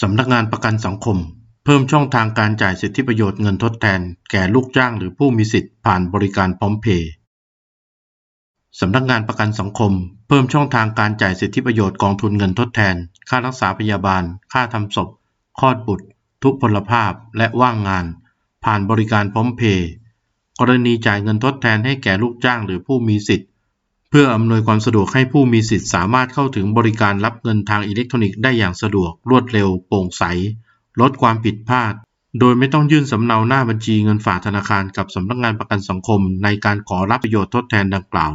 สำนักงานประกันสังคม เพิ่มช่องทางการจ่ายสิทธิประโยชน์เงินทดแทน แก่ลูกจ้างหรือผู้มีสิทธิ์ผ่านบริการพร้อมเพย์สำนักงานประกันสังคม เพิ่มช่องทางการจ่ายสิทธิประโยชน์กองทุนเงินทดแทน ค่ารักษาพยาบาล ค่าทำศพคลอดบุตร ทุพพลภาพและว่างงาน ผ่านบริการพร้อมเพย์กรณีจ่ายเงินทดแทนให้แก่ลูกจ้างหรือผู้มีสิทธิ์ เพื่ออำนวยความสะดวกให้ผู้มีสิทธิ์สามารถเข้าถึงบริการรับเงินทางอิเล็กทรอนิกส์ได้อย่างสะดวก รวดเร็ว โปร่งใส ลดความผิดพลาด โดยไม่ต้องยื่นสำเนาหน้าบัญชีเงินฝากธนาคารกับสำนักงานประกันสังคม ในการขอรับประโยชน์ทดแทนดังกล่าว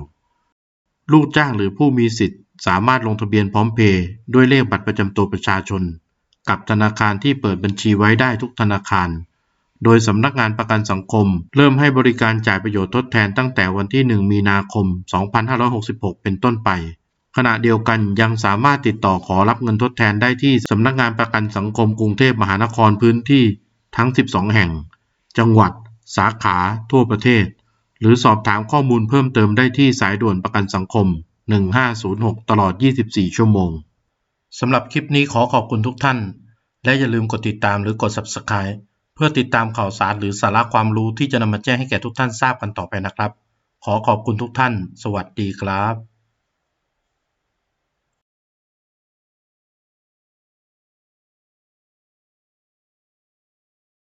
ลูกจ้างหรือผู้มีสิทธิ์สามารถลงทะเบียนพร้อมเพย์ด้วยเลขบัตรประจำตัวประชาชน กับธนาคารที่เปิดบัญชีไว้ได้ทุกธนาคาร โดยสำนักงานประกันสังคม เริ่มให้บริการจ่ายประโยชน์ทดแทนตั้งแต่วันที่ 1 มีนาคม 2566 เป็นต้นไป ขณะเดียวกันยังสามารถติดต่อขอรับเงินทดแทนได้ที่สำนักงานประกันสังคมกรุงเทพมหานครพื้นที่ทั้ง 12 แห่ง จังหวัด สาขา ทั่วประเทศ หรือสอบถามข้อมูลเพิ่มเติมได้ที่สายด่วนประกันสังคม 1506 ตลอด 24 ชั่วโมงสำหรับคลิปนี้ขอขอบคุณทุกท่าน และอย่าลืมกดติดตามหรือกด Subscribe พื่อติดตามข่าวสารหรือสาระความรู้ที่จะนำมาแจ้งให้แก่ทุกท่านทราบกันต่อไปนะครับ ขอขอบคุณทุกท่าน สวัสดีครับ